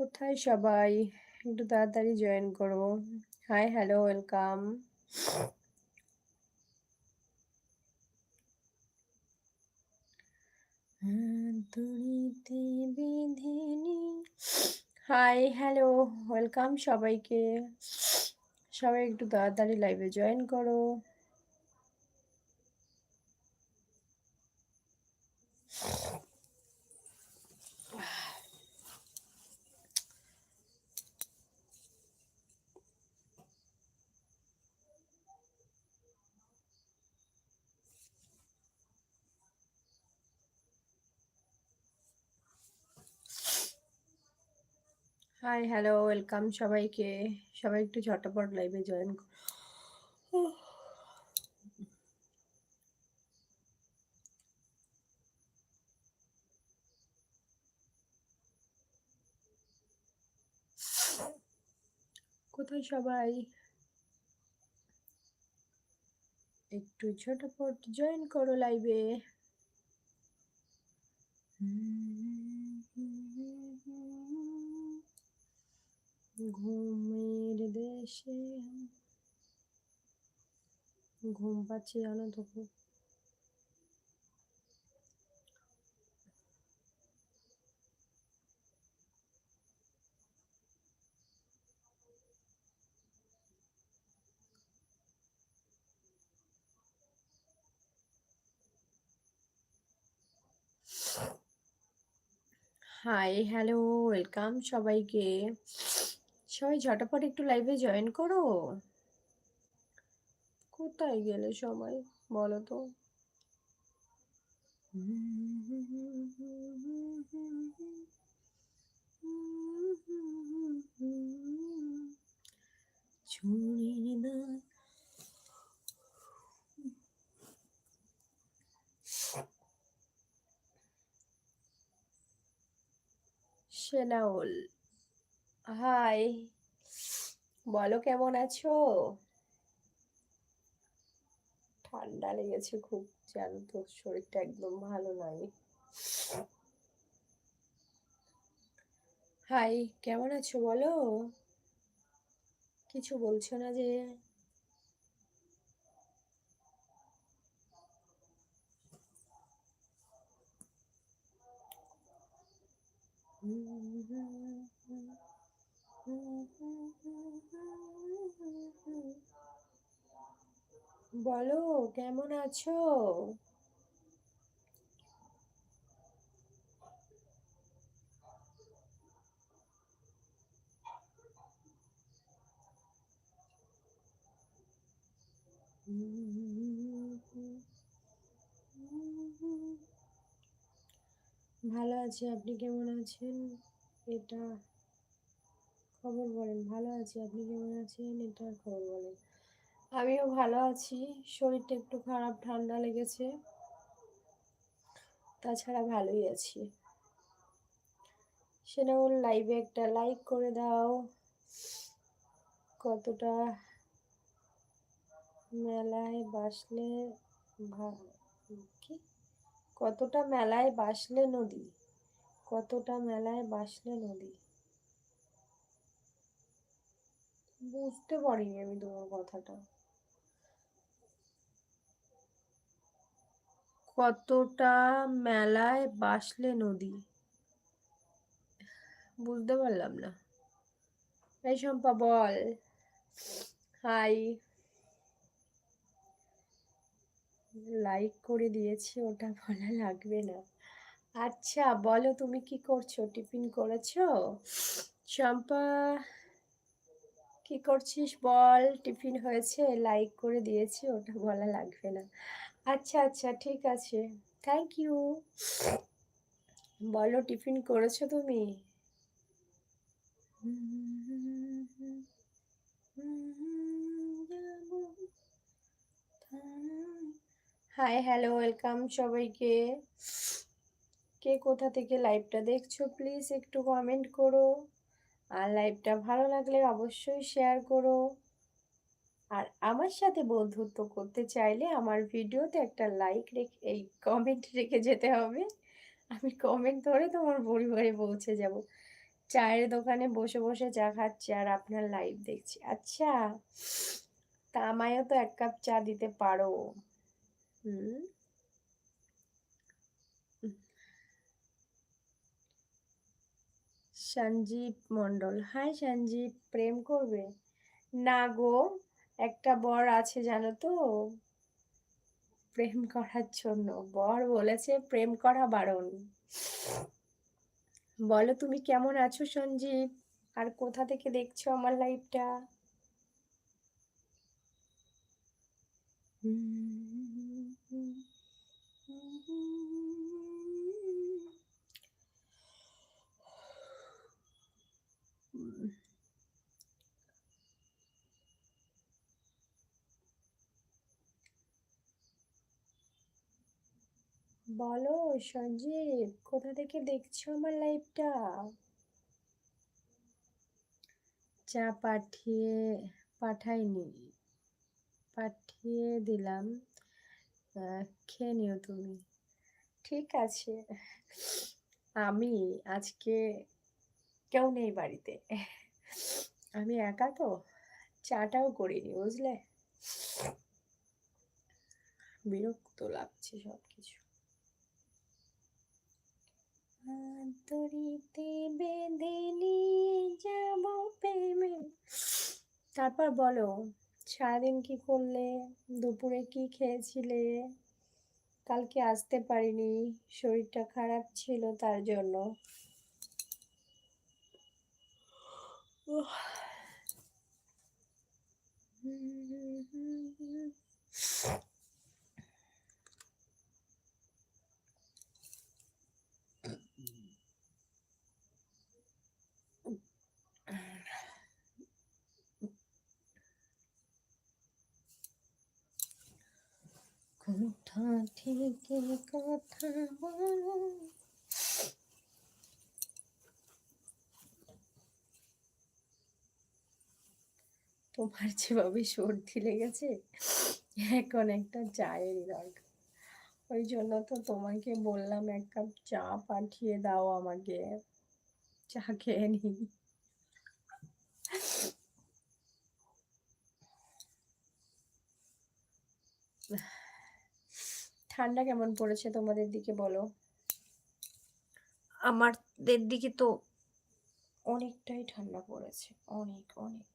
কোথায় সবাই? একটু তাড়াতাড়ি জয়েন করো। Hi hello welcome hi hello welcome সবাইকে। সবাই একটু তাড়াতাড়ি লাইভে জয়েন করো। হাই হ্যালো ওয়েলকাম সবাইকে। সবাই একটু ঝটপট লাইভে জয়েন কোথায় সবাই? একটু ঝটপট জয়েন করো লাইভে ঘুমের দেশে ঘুম পাচ্ছি জানো তো খুব। হাই হ্যালো ওয়েলকাম সবাইকে। সবাই ঝটাপট একটু লাইভে জয়েন করো। কোথায় গেলে সবাই বলো তো? সেনাউল। হাই। বলো, কেমন আছো? ঠান্ডা লেগেছে খুব, জানো তো, শরীরটা একদম ভালো নাই। হাই, কেমন আছো বলো? কিছু বলছো না যে? বলো, কেমন আছো? ভালো আছি, আপনি কেমন আছেন? এটা খবর বলেন, ভালো আছি, আপনি কেমন আছেন? এটা খবর বলেন। আমিও ভালো আছি। শরীরটা একটু খারাপ, ঠান্ডা লেগেছে। তাছাড়া ভালোই আছি। ওর লাইভে একটা লাইক করে দাও। কতটা মেলায় বাসলে কি? কতটা মেলায় বাসলে নদী? কতটা মেলায় বাসলে নদী? বুঝতে পারিনি আমি তোমার কথাটা। কতটা মেলায় বাসলে নদী? বুঝতে পারলাম না। এই শম্পা, বল। হাই লাইক করে দিয়েছি, ওটা বলা লাগবে না। আচ্ছা বলো তুমি কি করছ? টিফিন করেছ? শম্পা, কি করছিস বল? টিফিন হয়েছে লাইক করে দিয়েছি, ওটা বলা লাগবে না। আচ্ছা আচ্ছা ঠিক আছে। থ্যাংক ইউ বলো, টিফিন করেছ তুমি? হাই হ্যালো ওয়েলকাম সবাইকে। কে কোথা থেকে লাইভটা দেখছ প্লিজ একটু কমেন্ট করো। আর লাইভটা ভালো লাগলে অবশ্যই শেয়ার করো। আর আমার সাথে বন্ধুত্ব করতে চাইলে আমার ভিডিওতে একটা লাইক রেখে, এই কমেন্ট রেখে যেতে হবে। আমি কমেন্ট ধরে তোমার পরিবারে পৌঁছে যাব। চায়ের দোকানে বসে বসে চা খাচ্ছি আর আপনার লাইভ দেখছি। আচ্ছা তা আমায়ও তো এক কাপ চা দিতে পারো। হুম। সঞ্জীব মণ্ডল হাই সঞ্জীব প্রেম করবে? না গো। একটা বর আছে জানো তো? প্রেম করার জন্য। বর বলেছে, প্রেম করা বারণ। বলো তুমি কেমন আছো সঞ্জীব? আর কোথা থেকে দেখছ আমার লাইভটা বলো সঞ্জীব, কোথা থেকে দেখছ আমার লাইভটা? চা পাঠিয়ে, পাঠাইনি, পাঠিয়ে দিলাম। খেয়ে নিও তুমি। ঠিক আছে। আমি আজকে কেউ নেই বাড়িতে। আমি একা তো, চাটাও করিনি, বুঝলে? বিরক্ত লাগছে সব কিছু আন্তরিতে বেঁধে নিয়ে যাব প্রেমে। তারপর বলো, সারাদিন কি করলে? দুপুরে কি খেয়েছিলে? কালকে আসতে পারিনি, শরীরটা খারাপ ছিল তার জন্য কোথা থেকে কথা বলো তোমার যেভাবে সর্দি লেগেছে, এখন একটা চায়ের দরকার। ওই জন্য তো তোমাকে বললাম, এক কাপ চা পাঠিয়ে দাও আমাকে। চা খেয়ে নি ঠান্ডা কেমন পড়েছে তোমাদের দিকে বলো? আমাদের দিকে তো অনেকটাই ঠান্ডা পড়েছে, অনেক অনেক।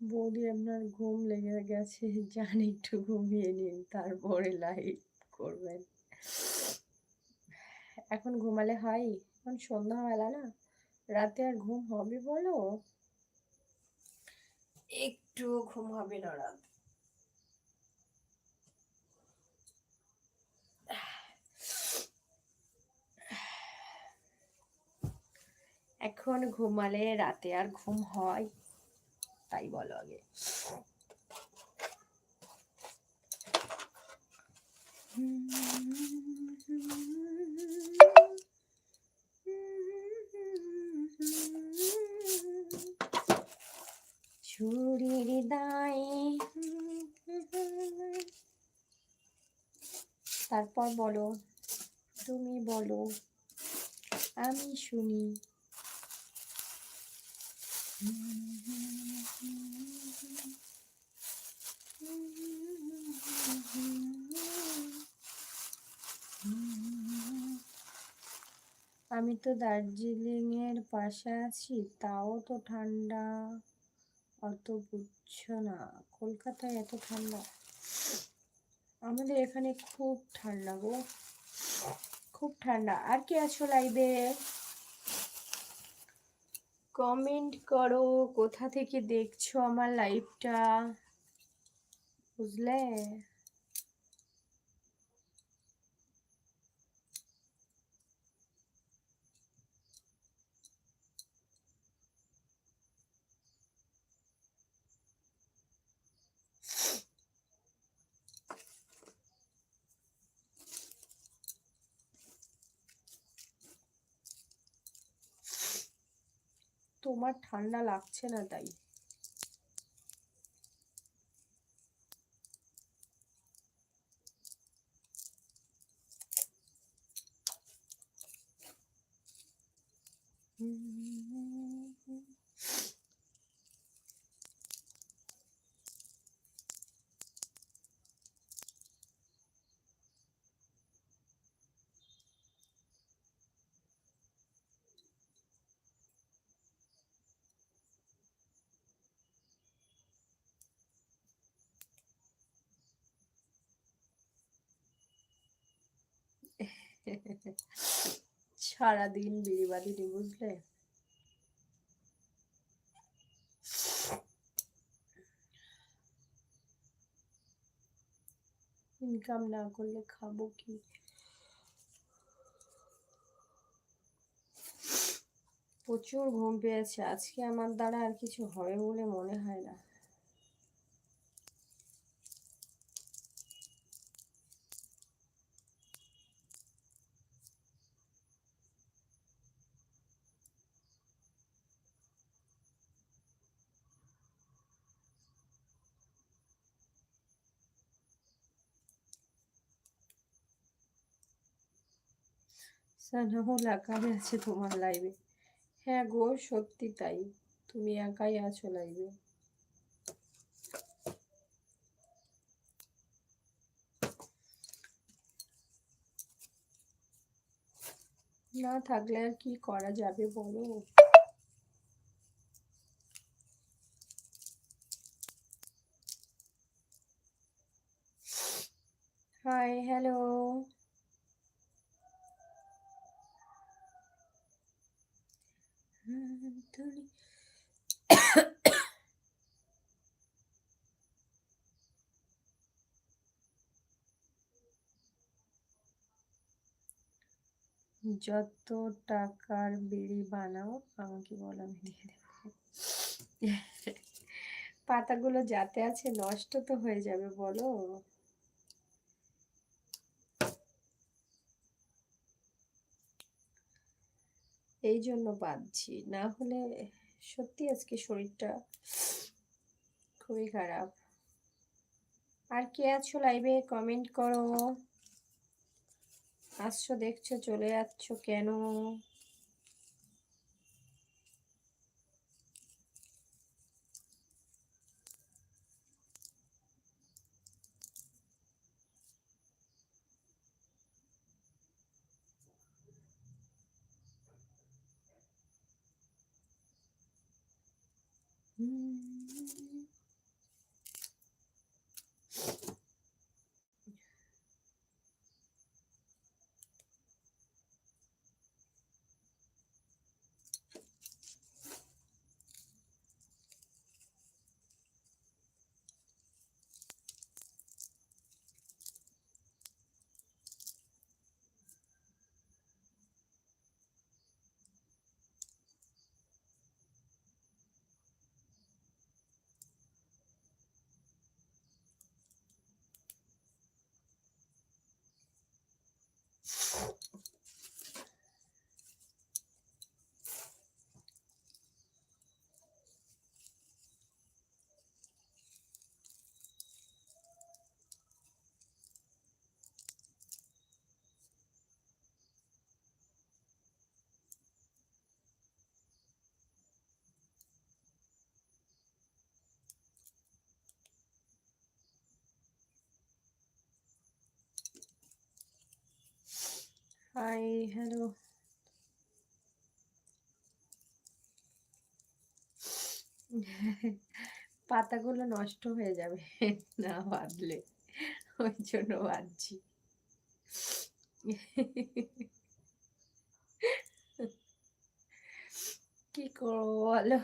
বৌদি আপনার ঘুম লেগে গেছে, যান একটু ঘুমিয়ে নিন, তারপরে লাইভ করবেন। এখন ঘুমালে হয়? এখন সন্ধ্যাবেলা না? রাতে আর ঘুম হবে বলো? একটু ঘুম হবে না রাত। এখন ঘুমালে রাতে আর ঘুম হয় তাই বলো আগে। ছুরির দায়ে তারপর বলো, তুমি বলো, আমি শুনি। আমি তো দার্জিলিং এর পাশে আছি, তাও তো ঠান্ডা। অত বুঝছ না, কলকাতায় এত ঠান্ডা। আমাদের এখানে খুব ঠান্ডা গো। খুব ঠান্ডা। আর কি আছো লাইভে কমেন্ট করো, কোথা থেকে দেখছ আমার লাইভটা বুঝলে? তোমার ঠান্ডা লাগছে না তাই। সারাদিন বিড়ি বাঁধিনি বুঝলে? ইনকাম না করলে খাব কি? প্রচুর ঘুম পেয়েছে। আজকে আমার দ্বারা আর কিছু হবে বলে মনে হয় না। সানামুল একাই আছে তোমার লাইভে হ্যাঁ গো, সত্যি তাই। তুমি একাই আছো লাইভে না থাকলে আর কি করা যাবে বলো? হাই হ্যালো যত টাকার বিড়ি বানাও, আমাকে বলো, আমি দেবো। পাতাগুলো যাতে আছে নষ্ট তো হয়ে যাবে, বলো। এই জন্য বাঁধছি। না হলে সত্যি আজকে শরীরটা খুবই খারাপ। আর কে আছো লাইভে কমেন্ট করো। আসছো, দেখছ, চলে যাচ্ছ কেন? হাই হ্যালো পাতাগুলো নষ্ট হয়ে যাবে। না বাঁধলে। ওই জন্য বাঁধছি। কি করব বলো?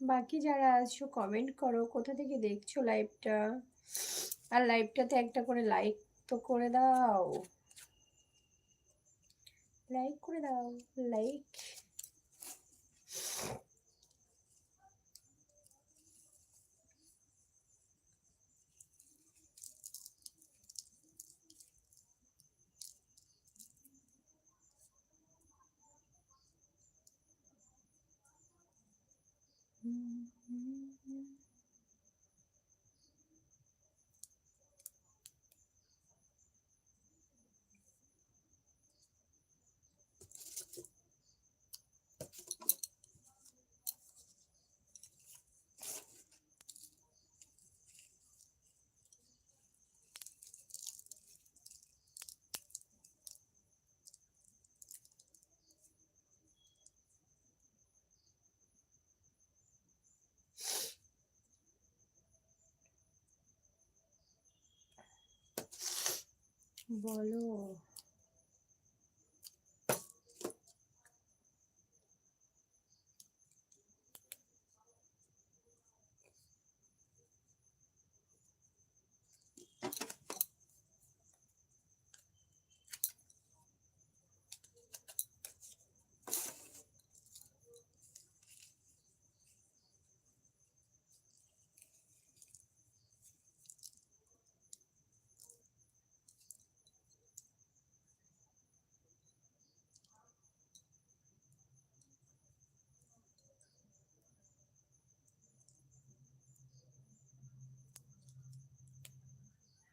বাকি যারা আছো কমেন্ট করো, কোথা থেকে দেখছ লাইভটা আর লাইভটাতে একটা করে লাইক তো করে দাও। লাইক করে দাও লাইক বলো।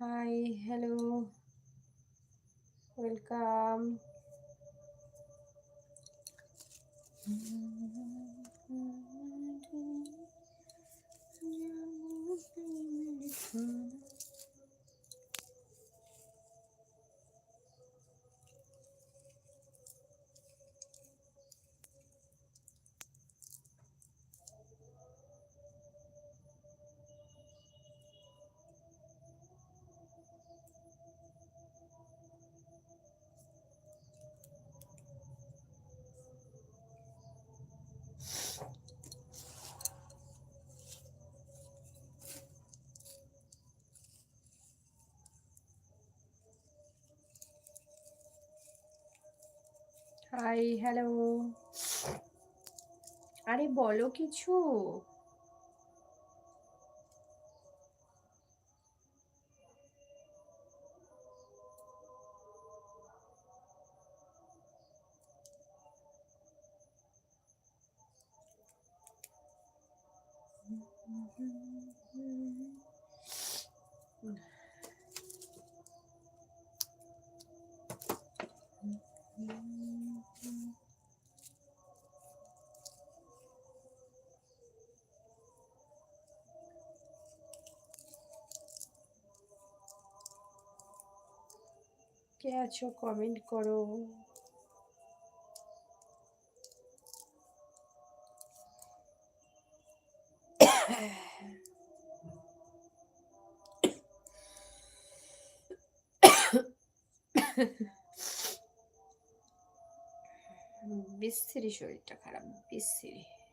Hi hello welcome hi hello. আরে বলো কিছু। কে আছো? কমেন্ট করো। বিশ্রী শরীরটা খারাপ বিশ্রী হাই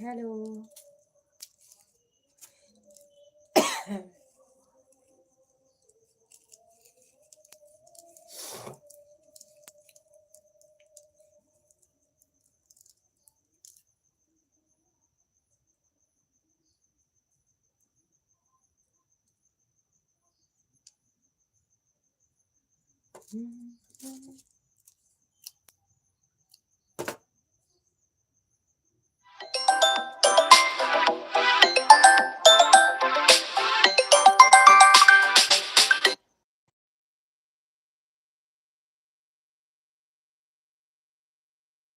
হ্যালো হুম Hmm.